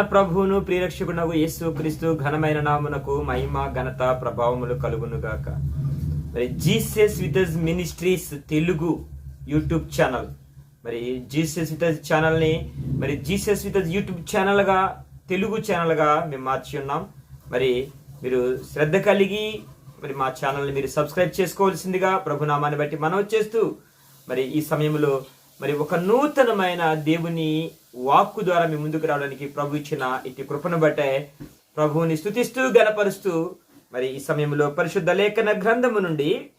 మన ప్రభువును ప్రియరక్షకునకు యేసు క్రీస్తు ఘనమైన నామునకు మహిమ ఘనత ప్రభావములు కలుగును గాక మరి Jesus with ministries Telugu YouTube channel. మరి జీసస్ విత్ ఛానల్ని మరి జీసస్ విత్ యూట్యూబ్ ఛానల్గా తెలుగు ఛానల్గా మేము మార్చి ఉన్నాం. మరి మీరు శ్రద్ధ కలిగి మరి మా ఛానల్ని మీరు సబ్స్క్రైబ్ చేసుకోవాల్సిందిగా ప్రభునామాన్ని బట్టి మనం చేస్తూ మరి ఈ సమయంలో మరి ఒక నూతనమైన దేవుని వాక్కు ద్వారా మీ ముందుకు రావడానికి ప్రభు ఇచ్చిన ఇటు కృపను బట్టే ప్రభువుని స్థుతిస్తూ గనపరుస్తూ మరి ఈ సమయంలో పరిశుద్ధ లేఖన గ్రంథము నుండి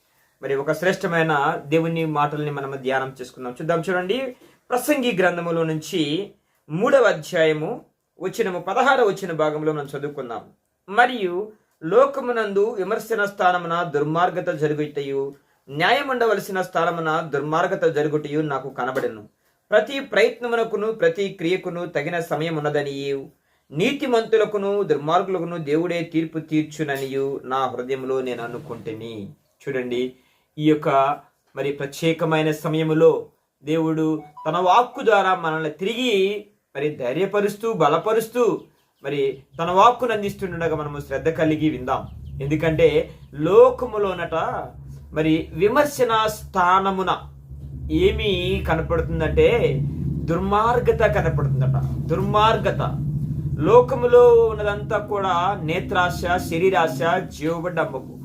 మరి ఒక శ్రేష్టమైన దేవుని మాటల్ని మనం ధ్యానం చేసుకుందాం. చూద్దాం చూడండి. ప్రసంగి గ్రంథములో నుంచి మూడవ అధ్యాయము వచ్చినము పదహారు వచ్చిన భాగంలో మనం చదువుకుందాం. మరియు లోకమునందు విమర్శన స్థానమున దుర్మార్గత జరుగుతయు న్యాయం ఉండవలసిన స్థానమున దుర్మార్గత జరుగుటయు నాకు కనబడెను. ప్రతి ప్రయత్నమునకును ప్రతి క్రియకును తగిన సమయం ఉన్నదనియు నీతిమంతులకును దుర్మార్గులకును దేవుడే తీర్పు తీర్చుననియు నా హృదయంలో నేను అనుకుంటుని. చూడండి ఈ యొక్క మరి ప్రత్యేకమైన సమయములో దేవుడు తన వాక్కు ద్వారా మనల్ని తిరిగి మరి ధైర్యపరుస్తూ బలపరుస్తూ మరి తన వాక్కును అందిస్తుండగా మనము శ్రద్ధ కలిగి విందాం. ఎందుకంటే లోకములోనట మరి విమర్శన స్థానమున ఏమి కనపడుతుందంటే దుర్మార్గత కనపడుతుందట. దుర్మార్గత. లోకములో ఉన్నదంతా కూడా నేత్రాశ శరీరాశ జీవబడ్డమ్మకు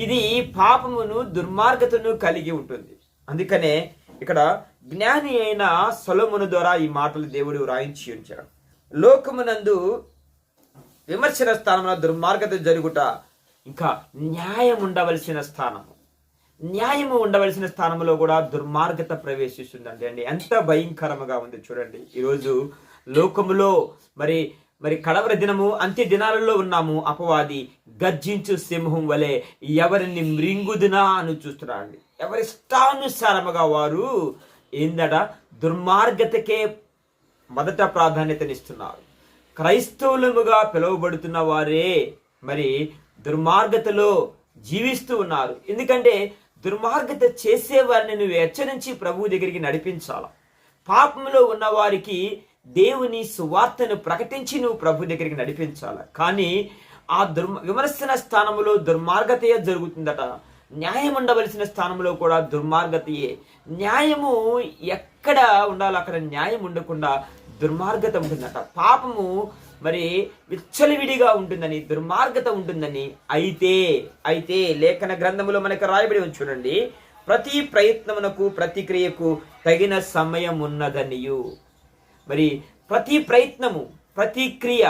ఇది పాపమును దుర్మార్గతను కలిగి ఉంటుంది. అందుకనే ఇక్కడ జ్ఞాని అయిన సొలమును ద్వారా ఈ మాటలు దేవుడు వ్రాయించి ఉంచాడు. లోకమునందు విమర్శన స్థానంలో దుర్మార్గత జరుగుట ఇంకా న్యాయం ఉండవలసిన స్థానము. న్యాయము ఉండవలసిన స్థానంలో కూడా దుర్మార్గత ప్రవేశిస్తుందండి అండి. ఎంత భయంకరముగా ఉంది చూడండి. ఈరోజు లోకములో మరి మరి కడవర దినము అంత్య దినాలలో ఉన్నాము. అపవాది గర్జించు సింహం వలె ఎవరిని మృంగుదునా అని చూస్తున్నారండి. ఎవరి ఇష్టానుసారముగా వారు ఏందట? దుర్మార్గతకే మొదట ప్రాధాన్యతనిస్తున్నారు. క్రైస్తవులముగా పిలువబడుతున్న వారే మరి దుర్మార్గతలో జీవిస్తూ ఉన్నారు. ఎందుకంటే దుర్మార్గత చేసేవారిని నువ్వు హెచ్చరించి ప్రభువు దగ్గరికి నడిపించాల. పాపంలో ఉన్న వారికి దేవుని సువార్తను ప్రకటించి నువ్వు ప్రభు దగ్గరికి నడిపించాల. కానీ ఆ దుర్మ విమర్శన స్థానంలో దుర్మార్గతయే జరుగుతుందట. న్యాయం ఉండవలసిన స్థానంలో కూడా దుర్మార్గతయే. న్యాయము ఎక్కడ ఉండాలో అక్కడ న్యాయం ఉండకుండా దుర్మార్గత ఉంటుందట. పాపము మరి విచ్చలవిడిగా ఉంటుందని దుర్మార్గత ఉంటుందని అయితే అయితే లేఖన గ్రంథములో మనకు రాయబడి చూడండి. ప్రతి ప్రయత్నమునకు ప్రతిక్రియకు తగిన సమయం ఉన్నదనియు. మరి ప్రతి ప్రయత్నము ప్రతిక్రియ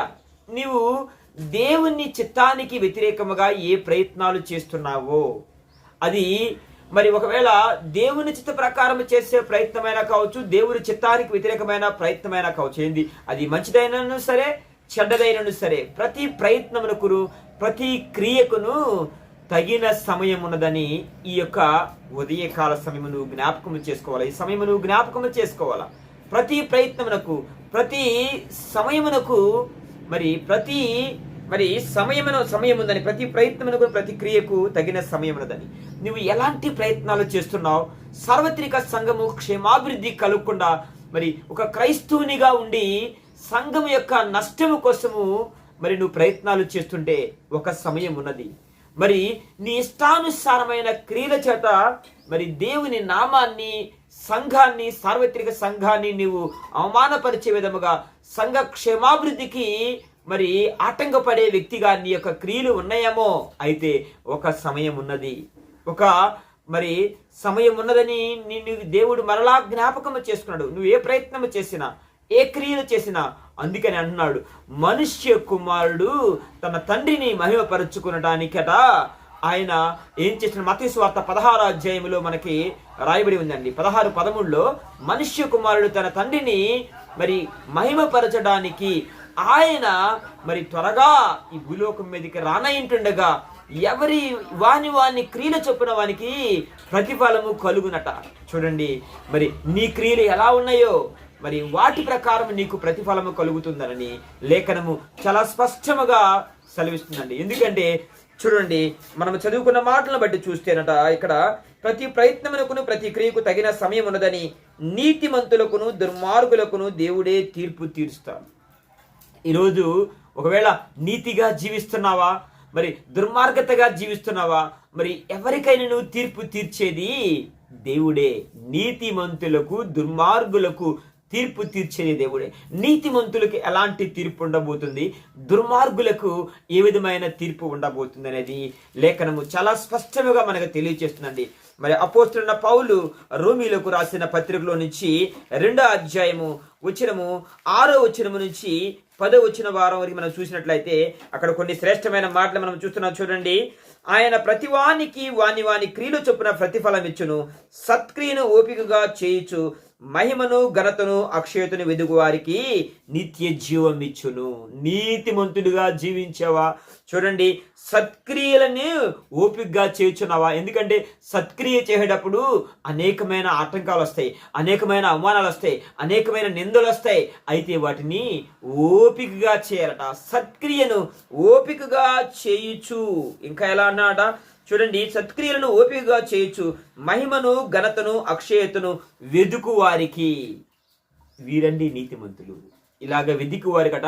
నీవు దేవుని చిత్తానికి వ్యతిరేకముగా ఏ ప్రయత్నాలు చేస్తున్నావో అది మరి ఒకవేళ దేవుని చిత్త ప్రకారం చేసే ప్రయత్నమైనా కావచ్చు దేవుని చిత్తానికి వ్యతిరేకమైన ప్రయత్నమైనా కావచ్చు ఏంది? అది మంచిదైనను సరే చెడ్డదైనను సరే. ప్రతి ప్రయత్నమునకును ప్రతి క్రియకును తగిన సమయం ఉన్నదని ఈ యొక్క ఉదయకాల సమయము నువ్వు జ్ఞాపకము చేసుకోవాలి. ఈ సమయము నువ్వు జ్ఞాపకము చేసుకోవాలా? ప్రతి ప్రయత్నమునకు ప్రతి సమయమునకు మరి ప్రతి మరి సమయమున సమయం ఉందని ప్రతి ప్రయత్నమునకు ప్రతి క్రియకు తగిన సమయం ఉన్నదని. నువ్వు ఎలాంటి ప్రయత్నాలు చేస్తున్నావు? సార్వత్రిక సంఘము క్షేమాభివృద్ధి కలగకుండా మరి ఒక క్రైస్తవునిగా ఉండి సంఘం యొక్క నష్టము కోసము మరి నువ్వు ప్రయత్నాలు చేస్తుంటే ఒక సమయం ఉన్నది. మరి నీ ఇష్టానుసారమైన క్రియల చేత మరి దేవుని నామాన్ని సంఘాన్ని సార్వత్రిక సంఘాన్ని నీవు అవమానపరిచే విధముగా సంఘ క్షేమాభివృద్ధికి మరి ఆటంకపడే వ్యక్తిగా నీ యొక్క క్రియలు ఉన్నాయేమో అయితే ఒక సమయం ఉన్నది. ఒక మరి సమయం ఉన్నదని నిన్ను దేవుడు మరలా జ్ఞాపకము చేసుకున్నాడు. నువ్వు ఏ ప్రయత్నము చేసినా ఏ క్రియలు చేసినా అందుకని అంటున్నాడు. మనుష్య కుమారుడు తన తండ్రిని మహిమపరుచుకునటానికట ఆయన ఏం చేసిన మతీ స్వార్థ పదహారు అధ్యాయంలో మనకి రాయబడి ఉందండి. పదహారు పదమూడులో మనుష్య కుమారుడు తన తండ్రిని మరి మహిమపరచడానికి ఆయన మరి త్వరగా ఈ భూలోకం మీదకి రానయింటుండగా ఎవరి వాని వాని క్రియలు చొప్పున వానికి ప్రతిఫలము కలుగునట. చూడండి మరి నీ క్రియలు ఎలా ఉన్నాయో? మరి వాటి ప్రకారం నీకు ప్రతిఫలము కలుగుతుందనని లేఖనము చాలా స్పష్టముగా సెలవిస్తుందండి. ఎందుకంటే చూడండి మనం చదువుకున్న మాటలను బట్టి చూస్తేనట ఇక్కడ ప్రతి ప్రయత్నమునకును ప్రతి క్రియకు తగిన సమయం ఉన్నదని నీతిమంతులకును దుర్మార్గులకును దేవుడే తీర్పు తీరుస్తాడు. ఈరోజు ఒకవేళ నీతిగా జీవిస్తున్నావా మరి దుర్మార్గతగా జీవిస్తున్నావా మరి ఎవరికైనా నువ్వు తీర్పు తీర్చేది దేవుడే. నీతిమంతులకు దుర్మార్గులకు తీర్పు తీర్చేది దేవుడే. నీతిమంతులకు ఎలాంటి తీర్పు ఉండబోతుంది? దుర్మార్గులకు ఏ విధమైన తీర్పు ఉండబోతుంది అనేది లేఖనము చాలా స్పష్టంగా మనకు తెలియజేస్తుందండి మరి అపోస్తున్న పౌలు రోమిలకు రాసిన పత్రికలో నుంచి రెండో అధ్యాయము వచ్చినము ఆరో వచ్చినము నుంచి పదో వచ్చిన వారం వరకు మనం చూసినట్లయితే అక్కడ కొన్ని శ్రేష్టమైన మాటలు మనం చూస్తున్నాం చూడండి. ఆయన ప్రతివానికి వాని వాని క్రియలు చొప్పున ప్రతిఫలం ఇచ్చును. సత్క్రియను ఓపికగా చేయుచు మహిమను ఘనతను అక్షయతను వెదుగు వారికి నిత్య జీవం ఇచ్చును నీతిమంతుడిగా జీవించావా? చూడండి సత్క్రియలని ఓపికగా చేయుచున్నావా? ఎందుకంటే సత్క్రియ చేసేటప్పుడు అనేకమైన ఆటంకాలు వస్తాయి అనేకమైన అవమానాలు వస్తాయి అనేకమైన నిందలు వస్తాయి అయితే వాటిని ఓపికగా చేయాలట. సత్క్రియను ఓపికగా చేయుచు. ఇంకా ఎలా అన్నాడ చూడండి సత్క్రియలను ఓపికగా చేయొచ్చు. మహిమను ఘనతను అక్షయతను వెదుకు వారికి వీరండి నీతిమంతులు. ఇలాగ వెదికి వారికట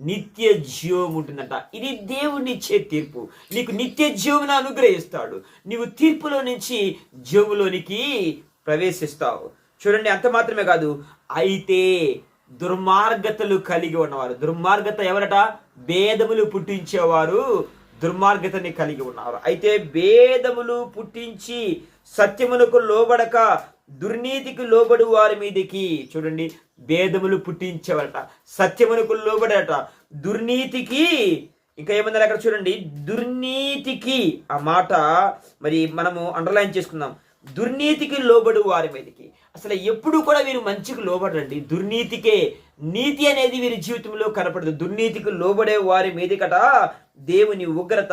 నిత్య జీవం ఉంటుందంట. ఇది దేవుని ఇచ్చే తీర్పు. నీకు నిత్య జీవమును అనుగ్రహిస్తాడు. నీవు తీర్పులో నుంచి జీవులోనికి ప్రవేశిస్తావు. చూడండి అంత మాత్రమే కాదు. అయితే దుర్మార్గతలు కలిగి ఉన్నవారు. దుర్మార్గత ఎవరట? భేదములు పుట్టించేవారు దుర్మార్గతని కలిగి ఉన్నారు. అయితే భేదములు పుట్టించి సత్యమునకు లోబడక దుర్నీతికి లోబడి వారి మీదకి చూడండి భేదములు పుట్టించేవరట సత్యమునకు లోబడట దుర్నీతికి ఇంకా ఏమన్నారు అక్కడ చూడండి దుర్నీతికి ఆ మాట మరి మనము అండర్లైన్ చేసుకుందాం. దుర్నీతికి లోబడు వారి మీదకి. అసలు ఎప్పుడు కూడా వీరు మంచికి లోబడరండి. దుర్నీతికే నీతి అనేది వీరి జీవితంలో కనపడదు. దుర్నీతికి లోబడే వారి మీదకట దేవుని ఉగ్రత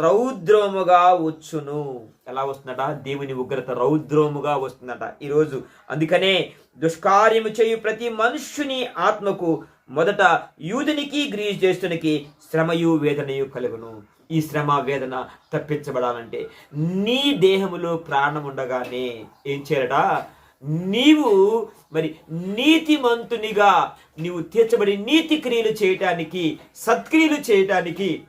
రౌద్రముగా వచ్చును. ఎలా వస్తుందట? దేవుని ఉగ్రత రౌద్రముగా వస్తుందట ఈరోజు. అందుకనే దుష్కార్యము చేయు ప్రతి మనుష్యుని ఆత్మకు మొదట యూదునికి గ్రీజ్ చేస్తునికి శ్రమయు వేదనయు కలుగును. ఈ శ్రమ వేదన తప్పించబడాలంటే నీ దేహములో ప్రాణం ఉండగానే ఏం చేయాలట? నీవు మరి నీతిమంతునిగా నీవు తీర్చబడి నీతి క్రియలు చేయటానికి సత్క్రియలు చేయటానికి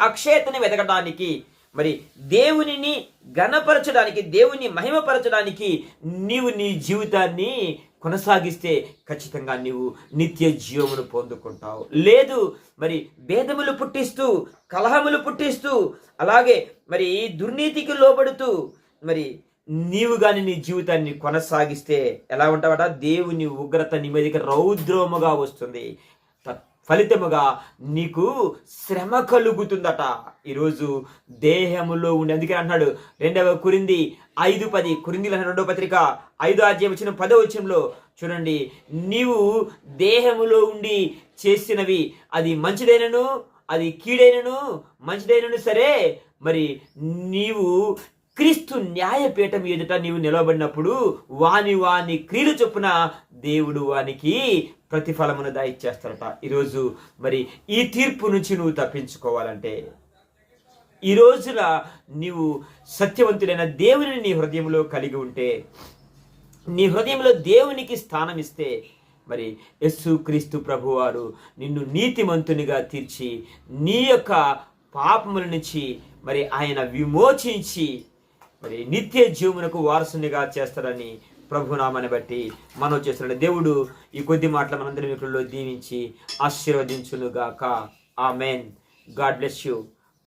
అక్షయతని వెతకడానికి మరి దేవునిని ఘనపరచడానికి దేవుని మహిమపరచడానికి నీవు నీ జీవితాన్ని కొనసాగిస్తే ఖచ్చితంగా నీవు నిత్య జీవమును పొందుకుంటావు. లేదు మరి భేదములు పుట్టిస్తూ కలహములు పుట్టిస్తూ అలాగే మరి దుర్నీతికి లోబడుతూ మరి నీవు కానీ నీ జీవితాన్ని కొనసాగిస్తే ఎలా ఉంటావట? దేవుని ఉగ్రత నీ మీదకి రౌద్రముగా వస్తుంది. ఫలితముగా నీకు శ్రమ కలుగుతుందట. ఈరోజు దేహములో ఉండి అందుకే అంటున్నాడు. రెండవ కురింది ఐదు పది కురిందిల రెండవ పత్రిక ఐదు అధ్యాయం వచ్చిన పదో వచ్చంలో చూడండి నీవు దేహములో ఉండి చేసినవి అది మంచిదైనను అది కీడైనను మంచిదైనను సరే మరి నీవు క్రీస్తు న్యాయపీఠం ఎదుట నీవు నిలబడినప్పుడు వాని వాని క్రియలు చొప్పున దేవుడు వానికి ప్రతిఫలమును దాయిచ్చేస్తారట ఈరోజు మరి ఈ తీర్పు నుంచి నువ్వు తప్పించుకోవాలంటే ఈ రోజున నీవు సత్యవంతుడైన దేవుని నీ హృదయంలో కలిగి ఉంటే నీ హృదయంలో దేవునికి స్థానం ఇస్తే మరి యస్సు క్రీస్తు ప్రభువారు నిన్ను నీతిమంతునిగా తీర్చి నీ యొక్క పాపముల నుంచి మరి ఆయన విమోచించి మరి నిత్య జీవునకు వారసునిగా చేస్తారని ప్రభునామాన్ని బట్టి మనం చేస్తున్నాడు. దేవుడు ఈ కొద్ది మాటలు మనందరి మిత్రుల్లో దీవించి ఆశీర్వదించునుగాక. ఆమెన్. God bless you.